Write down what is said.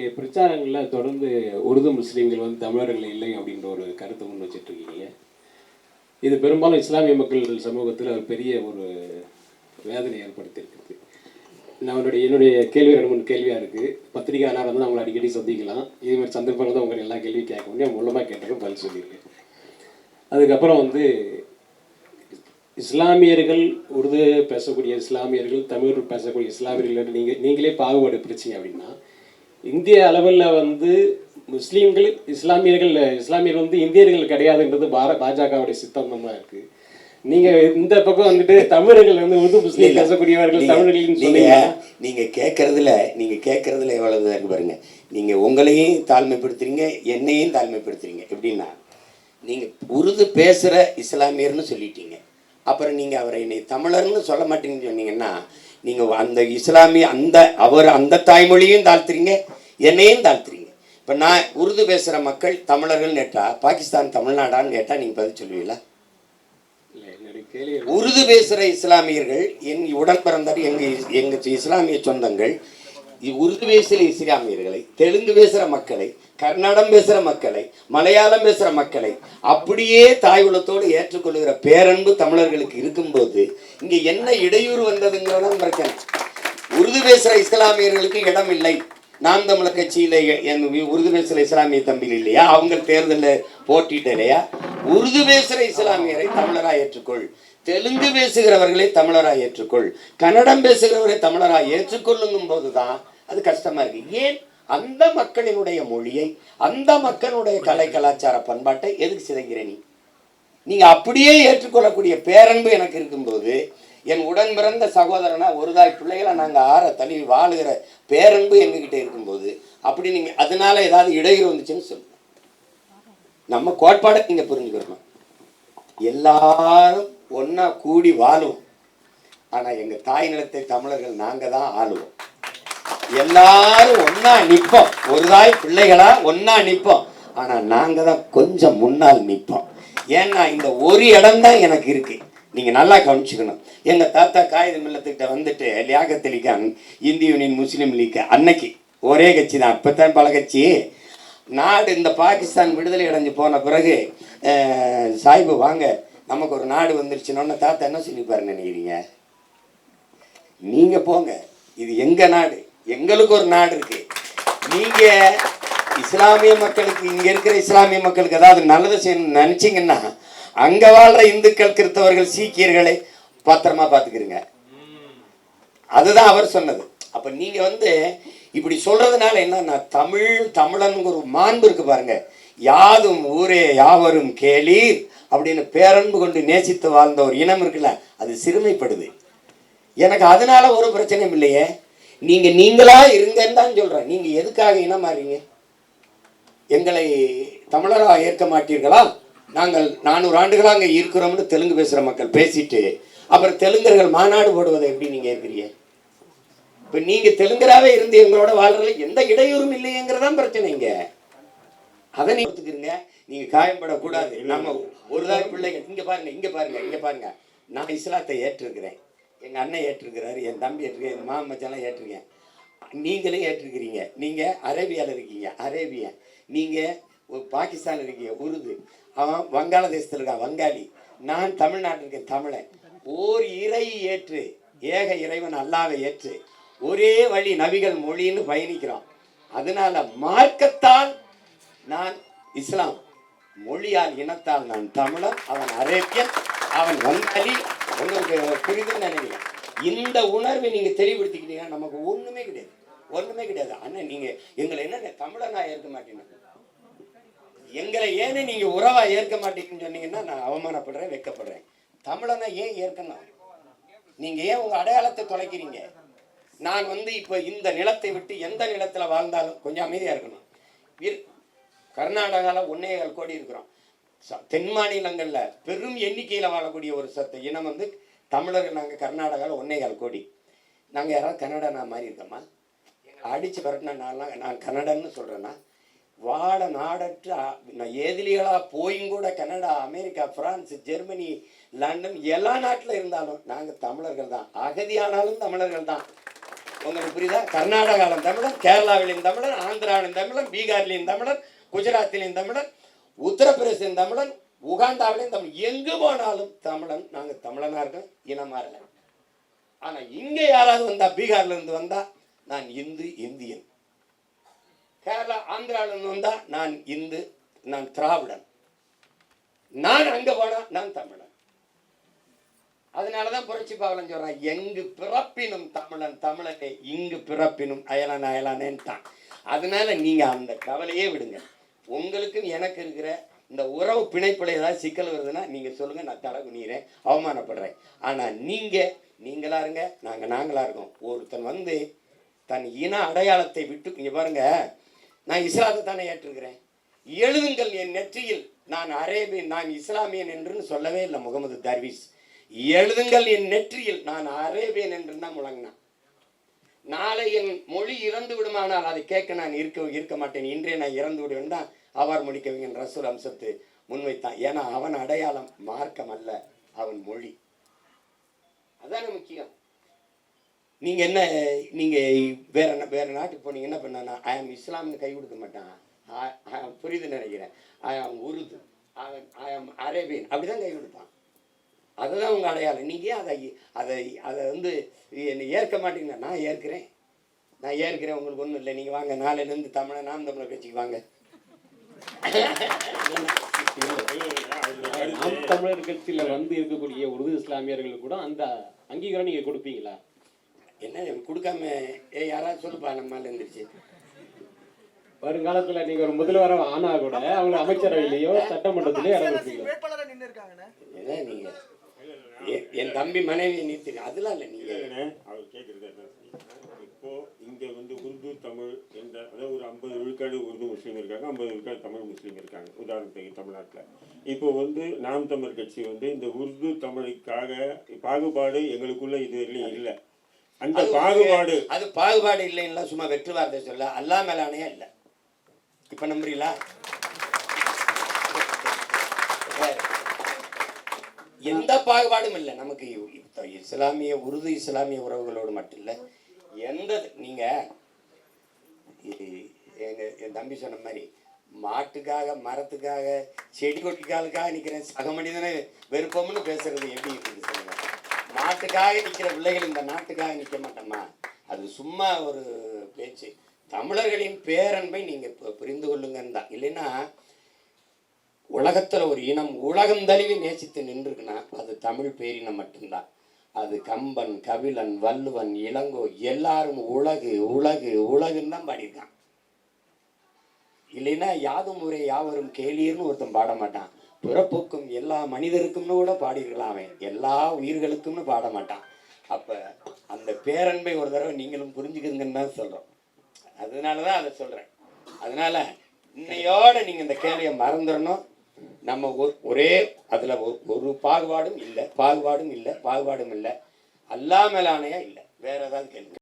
உங்களுடைய பிரச்சாரங்களில் தொடர்ந்து உருது முஸ்லீம்கள் வந்து தமிழர்கள் இல்லை அப்படின்ற ஒரு கருத்தை முன் வச்சுட்டு இருக்கீங்க இது பெரும்பாலும் இஸ்லாமிய மக்கள் சமூகத்தில் ஒரு பெரிய ஒரு வேதனை ஏற்படுத்தியிருக்குது. நான் என்னுடைய என்னுடைய கேள்வி ரெண்டு மூணு கேள்வியாக இருக்குது பத்திரிகையாளராக வந்து அவங்களை அடிக்கடி சந்திக்கலாம். இது மாதிரி சந்தர்ப்பங்கள் தான் உங்களை எல்லா கேள்வியும் கேட்க முடியும். மூலமாக கேட்டதும் பதில் சொல்லியிருக்கேன். அதுக்கப்புறம் வந்து இஸ்லாமியர்கள் உருது பேசக்கூடிய இஸ்லாமியர்கள் தமிழ் பேசக்கூடிய இஸ்லாமியர்கள் நீங்கள் நீங்களே பாகுபாடு பிரிச்சிங்க அப்படின்னா இந்திய அளவில் வந்து முஸ்லீம்கள் இஸ்லாமியர்கள் இஸ்லாமியர்கள் வந்து இந்தியர்கள் கிடையாதுன்றது பார பாஜகவுடைய சித்தாந்தமாக இருக்குது நீங்கள் இந்த பக்கம் வந்துட்டு தமிழர்கள் வந்து உருது முஸ்லீம் பேசக்கூடியவர்கள் நீங்க- தமிழர்கள்னு நீங்க நீங்க கேட்கறதுல நீங்க கேட்கறதுல எவ்வளவு இருக்கு பாருங்க. நீங்க உங்களையும் தாழ்மைப்படுத்துறீங்க என்னையும் தாழ்மைப்படுத்துறீங்க. எப்படின்னா நீங்க உருது பேசுற இஸ்லாமியர்னு சொல்லிட்டீங்க. அப்புறம் நீங்க அவரை என்னை தமிழர்னு சொல்ல மாட்டீங்கன்னு சொன்னீங்கன்னா நீங்க அந்த இஸ்லாமிய அந்த அவர் அந்த தாய்மொழியும் தாழ்த்துறீங்க என்னையும் தாழ்த்துறீங்க. இப்போ நான் உருது பேசுகிற மக்கள் தமிழர்கள் கேட்டா பாகிஸ்தான் தமிழ்நாடான்னு கேட்டால் நீங்கள் பதில் சொல்லுவீங்களா? உருது பேசுகிற இஸ்லாமியர்கள் என் உடன் பிறந்தார் எங்கள் எங்கள் இஸ்லாமிய சொந்தங்கள் உருது பேசுகிற இஸ்லாமியர்களை தெலுங்கு பேசுகிற மக்களை கன்னடம் பேசுகிற மக்களை மலையாளம் பேசுகிற மக்களை அப்படியே தாய் உலத்தோடு ஏற்றுக்கொள்கிற பேரன்பு தமிழர்களுக்கு இருக்கும்போது இங்கே என்ன இடையூறு வந்ததுங்கிறதான் பிரச்சனை உருது பேசுகிற இஸ்லாமியர்களுக்கு இடம் இல்லை நாம் தமிழர் கட்சியில் என் உருது பேசுகிற இஸ்லாமிய தம்பிகள் இல்லையா? அவங்க தேர்தலில் போட்டிட்டு இல்லையா? உருது பேசுகிற இஸ்லாமியரை தமிழராக ஏற்றுக்கொள். தெலுங்கு பேசுகிறவர்களை தமிழராக ஏற்றுக்கொள். கன்னடம் பேசுகிறவரை தமிழராக ஏற்றுக்கொள்ளுங்கும் போது தான் அது கஷ்டமா இருக்கு ஏன்? அந்த மக்களினுடைய மொழியை அந்த மக்களுடைய கலை கலாச்சார பண்பாட்டை எதுக்கு சிதைக்கிற நீ? நீங்க அப்படியே ஏற்றுக்கொள்ளக்கூடிய பேரன்பு எனக்கு இருக்கும்போது என் உடன் பிறந்த சகோதரனா ஒருதாய் பிள்ளைகளை நாங்க ஆற தழுவி வாழுகிற பேரன்பு எங்ககிட்ட இருக்கும்போது அப்படி நீங்க அதனால ஏதாவது இடையூறு வந்துச்சுன்னு சொல்லுங்க நம்ம கோட்பாடை நீங்க புரிஞ்சுக்கணும். எல்லாரும் ஒன்றா கூடி வாழுவோம். ஆனா எங்க தாய் நிலத்தை தமிழர்கள் நாங்க தான் ஆளுவோம். எல்லாரும் ஒன்னா நிற்போம் ஒரு தாய் பிள்ளைகளா ஒன்னா நிற்போம் ஆனா நாங்க தான் கொஞ்சம் முன்னால் நிற்போம் ஏன்னா இந்த ஒரு இடம் தான் எனக்கு இருக்கு. நீங்க நல்லா கவனிச்சுக்கணும். எங்க தாத்தா காகித மில்லத்துக்கிட்ட வந்துட்டு லியாகத் அலி இந்திய யூனியன் முஸ்லீம் லீக் அன்னைக்கு ஒரே கட்சி தான். அப்பத்தான் பல கட்சி. நாடு இந்த பாகிஸ்தான் விடுதலை அடைஞ்சு போன பிறகு சாய்பு வாங்க நமக்கு ஒரு நாடு வந்துருச்சுன்னு தாத்தா என்ன சொல்லிப்பாருன்னு நினைக்கிறீங்க? நீங்க போங்க. இது எங்க நாடு? எங்களுக்கு ஒரு நாடு இருக்கு. நீங்க இஸ்லாமிய மக்களுக்கு இங்க இருக்கிற இஸ்லாமிய மக்களுக்கு ஏதாவது நல்லது செய்யணும்னு நினைச்சீங்கன்னா அங்க வாழ்ற இந்துக்கள் கிறிஸ்தவர்கள் சீக்கியர்களை பத்திரமா பாத்துக்கிறீங்க அதுதான் அவர் சொன்னது. அப்ப நீங்க வந்து இப்படி சொல்றதுனால என்னன்னா தமிழ் தமிழனுக்கு ஒரு மாண்பு இருக்கு பாருங்க. யாதும் ஊரே யாவரும் கேளீர் அப்படின்னு பேரன்பு கொண்டு நேசித்து வாழ்ந்த ஒரு இனம் இருக்குல்ல அது சிறுமைப்படுது. எனக்கு அதனால ஒரு பிரச்சனையும் இல்லையே. நீங்க நீங்களா இருங்கன்னு தான் சொல்றேன். நீங்க எதுக்காக இனமாறீங்க எங்களை தமிழராக ஏற்க மாட்டீர்களா? நாங்கள் நானூறு ஆண்டுகளாக அங்கே இருக்கிறோம்னு தெலுங்கு பேசுகிற மக்கள் பேசிட்டு அப்புறம் தெலுங்கர்கள் மாநாடு போடுவதை எப்படி நீங்கள் ஏற்கிறீங்க? இப்போ நீங்கள் தெலுங்கராகவே இருந்து எங்களோட வாழ்றதுல எந்த இடையூறும் இல்லையேங்கிறதான் பிரச்சனைங்க அதை நீ ஒத்துக்கிறீங்க. நீங்கள் காயப்படக்கூடாது நம்ம ஒரு தாய் பிள்ளைங்க இங்கே பாருங்க இங்கே பாருங்க இங்கே பாருங்க. நான் இஸ்லாத்தை ஏற்றிருக்கிறேன். எங்கள் அண்ணன் ஏற்றிருக்கிறாரு என் தம்பி ஏற்றிருக்கேன் என் மாமன் ஏற்றிருக்கேன். நீங்களும் ஏற்றிருக்கிறீங்க. நீங்கள் அரேபியாவில் இருக்கீங்க அரேபியன். நீங்கள் ஒரு இருக்கீங்க உருது. அவன் வங்காளதேசத்தில் இருக்கான் வங்காளி. நான் தமிழ்நாட்டில் இருக்கேன் தமிழன். ஓர் இறை ஏற்று ஏக இறைவன் அல்லாவை ஏற்று ஒரே வழி நபிகள் மொழின்னு பயணிக்கிறோம். அதனால மார்க்கத்தால் நான் இஸ்லாம் மொழியால் இனத்தால் நான் தமிழன் அவன் அரேபியன் அவன் வங்காளி உங்களுக்கு புரிதுன்னு நினைக்கிறேன். இந்த உணர்வை நீங்கள் தெளிவுபடுத்திக்கிட்டீங்கன்னா நமக்கு ஒன்றுமே கிடையாது. ஒன்றுமே கிடையாது. அண்ணன் நீங்கள் எங்களை என்ன தமிழனா ஏற்க மாட்டீங்க? எங்களை ஏன்னு நீங்கள் உறவா ஏற்க மாட்டீங்கன்னு சொன்னீங்கன்னா நான் அவமானப்படுறேன் வெட்கப்படுறேன் தமிழனை ஏன் ஏற்கணும்? நீங்கள் ஏன் உங்கள் அடையாளத்தை தொலைக்கிறீங்க? நான் வந்து இப்போ இந்த நிலத்தை விட்டு எந்த நிலத்தில் வாழ்ந்தாலும் கொஞ்சம் அமைதியாக இருக்கணும். இரு- கர்நாடகாவில் ஒன்னேகால் கோடி இருக்கிறோம். தென் மாநிலங்களில் பெரும் எண்ணிக்கையில் வாழக்கூடிய ஒரு சத்த இனம் வந்து தமிழர்கள். நாங்கள் கர்நாடகாவில் ஒன்னேகால் கோடி. நாங்கள் யாராவது கன்னடா நான் மாதிரி இருக்கோமா அடித்து விரட்டின நான்லாம் நான் கன்னடன்னு சொல்கிறேன்னா வாழ நாடற்ற நான் ஏதிலிகளா போயும் கூட Canada America France Germany London எல்லா நாட்டில் இருந்தாலும் நாங்கள் தமிழர்கள் தான். அகதியானாலும் தமிழர்கள் தான். உங்களுக்கு புரியுதா? கர்நாடகாவிலும் தமிழர் கேரளாவிலையும் தமிழர் ஆந்திராவிலும் தமிழர் பீகார்லேயும் தமிழர் குஜராத்திலையும் தமிழர் உத்தரப்பிரதேசம் தமிழன் உகாண்டாவிலையும் தமிழ் எங்கு போனாலும் தமிழன் நாங்கள் தமிழனாக இருக்கோம் இனம் இல்லை ஆனால் இங்கே யாராவது வந்தால் பீகார்லேருந்து வந்தால் நான் இந்து இந்தியன். கேரளா ஆந்திராவிலேருந்து இருந்து நான் இந்து நான் திராவிடன். நான் அங்கே போனால் நான் தமிழன். அதனாலதான் புரட்சி பாவலன் சொல்கிறான் எங்கு பிறப்பினும் தமிழன் தமிழனே இங்கு பிறப்பினும் அயலான் அயலானேன்ட்டான். அதனால நீங்கள் அந்த கவலையே விடுங்க. உங்களுக்கும் எனக்கு இருக்கிற இந்த உறவு பிணைப்புல ஏதாவது சிக்கல் வருதுன்னா நீங்கள் சொல்லுங்கள் நான் தலை குனிகிறேன் அவமானப்படுறேன். ஆனால் நீங்கள் நீங்களாக இருங்க நாங்கள் நாங்களாக இருக்கோம். ஒருத்தன் வந்து தன் இன அடையாளத்தை விட்டு இங்கே பாருங்கள் நான் இஸ்லாத்தை தானே ஏற்றிருக்கிறேன். எழுதுங்கள் என் நெற்றியில் நான் அரேபியன் நான் இஸ்லாமியன் என்று சொல்லவே இல்லை முகமது தர்வீஸ். எழுதுங்கள் என் நெற்றியில் நான் அரேபியன் என்று தான் முழங்கினான். நாளை என் மொழி இறந்து விடுமானால் அதை கேட்க நான் இருக்க இருக்க மாட்டேன். இன்றே நான் இறந்து விடுவேன் தான் அவார் முடிக்கவிங்கன் ரசூல் அம்சத்து முன்வைத்தான். ஏன்னா அவன் அடையாளம் மார்க்கம் அல்ல அவன் மொழி. அதான முக்கியம். நீங்க என்ன நீங்க வேற வேற நாட்டுக்கு போனீங்க என்ன பண்ணா ஐ ஆம் இஸ்லாம்னு கை கொடுக்க மாட்டான். புரியுது நினைக்கிறேன். ஐ ஆம் உருது. ஐ ஆம் அரேபியன். அப்படிதான் கை கொடுப்பான். அதுதான் உங்க அடையாளம். நீங்க ஏன் அதை அதை அதை வந்து என்னை ஏற்க மாட்டீங்கன்னா நான் ஏற்கிறேன். நான் ஏற்கிறேன். உங்களுக்கு ஒன்றும் இல்லை. நீங்கள் வாங்க. நாளையிலேருந்து தமிழை நாம் தமிழை பேச்சுக்கு வாங்க. நாம் தமிழர் கட்சியில வந்து இருக்கக்கூடிய உருது இஸ்லாமியர்கள் கூட அந்த அங்கீகாரம் நீங்க கொடுப்பீங்களா? என்ன கொடுக்காம ஏ யாராவது சொல்லுப்பா நம்மால இருந்துருச்சு வருங்காலத்துல நீங்க ஒரு முதல்வரா ஆனா கூட அவங்க அமைச்சரவையிலயோ சட்டமன்றத்திலயோ வேட்பாளரா நின்று நீங்கள் என் தம்பி மனைவியை நீத்தி அதெல்லாம் இல்லை நீங்கள் அவர் கேட்கறது இப்போ இங்க வந்து உருது தமிழ் என்ற அதாவது ஒரு ஐம்பது விழுக்காடு உருது முஸ்லீம் இருக்காங்க ஐம்பது விழுக்காடு தமிழ் முஸ்லீம் இருக்காங்க உதாரணத்துக்கு தமிழ்நாட்டில். இப்போ வந்து நாம் தமிழ் கட்சி வந்து இந்த உருது தமிழுக்காக பாகுபாடு எங்களுக்குள்ள இதுவரையிலும் இல்லை. அந்த பாகுபாடு அது பாகுபாடு இல்லைன்னா சும்மா வெற்று வார்த்தை சொல்ல அல்லா மேலானே இல்லை. இப்ப நம்புறீங்களா வேற. எந்த பாகுபாடும் இல்லை. நமக்கு இப்ப இஸ்லாமிய உருது இஸ்லாமிய உறவுகளோடு மட்டும் இல்லை எந்த நீங்கள் இ- என் தம்பி சொன்ன மாதிரி மாட்டுக்காக மரத்துக்காக செடி கொட்டிக்காலுக்காக நிற்கிறேன் சக மனிதனை வெறுப்பம்னு பேசுறது எப்படி இருக்குது சொல்லுங்க. நாட்டுக்காக நிற்கிற பிள்ளைகள் இந்த நாட்டுக்காக நிற்க மாட்டோமா? அது சும்மா ஒரு பேச்சு. தமிழர்களின் பேரன்பை நீங்கள் புரிந்து கொள்ளுங்கன்னு தான். இல்லைன்னா உலகத்துல ஒரு இனம் உலகம் தழுவி நேசித்து நின்றுருக்குன்னா அது தமிழ் பேரினம் மட்டும்தான். அது கம்பன் கபிலன் வள்ளுவன் இளங்கோ எல்லாரும் உலகு உலகு உலகுன்னு தான் பாடியிருக்கான். இல்லைன்னா யாதும் ஊரே யாவரும் கேளியர்னு ஒருத்தன் பாட மாட்டான். பிறப்புக்கும் எல்லா மனிதருக்கும்னு கூட பாடியிருக்கலாம் அவன். எல்லா உயிர்களுக்கும்னு பாட மாட்டான். அப்போ அந்த பேரன்பை ஒரு தடவை நீங்களும் புரிஞ்சுக்கிறீங்கன்னு தான் சொல்கிறோம் அதனால தான் அதை சொல்றேன். அதனால இன்னையோட நீங்கள் இந்த கேள்வியை மறந்துடணும். நம்ம ஒரே அதில் ஒரு பாகுபாடும் இல்லை பாகுபாடும் இல்லை பாகுபாடும் இல்லை. அல்லா மேலானையா இல்லை. வேற ஏதாவது கேள்வி